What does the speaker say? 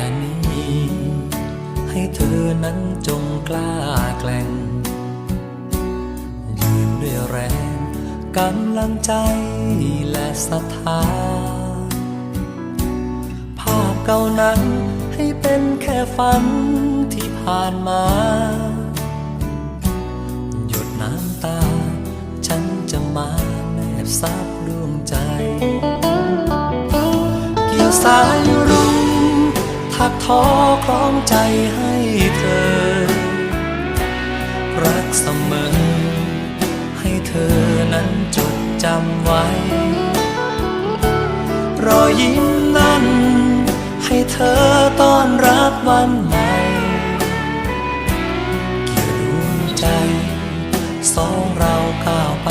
แต่นี้ ให้เธอนั้นจงกล้าแกล้งยืนด้วยแรงกำลังใจและศรัทธา ภาพเก่านั้นให้เป็นแค่ฝันที่ผ่านมา หยดน้ำตา ฉันจะมาแนบซับดวงใจ เกี่ยวสาย ถักทอคล้องใจให้เธอ รักเสมอ ให้เธอนั้นจดจำไว้ รอยิ้มนั้น ให้เธอต้อนรับวันใหม่กี่ยวงใจ สองเราก้าวไป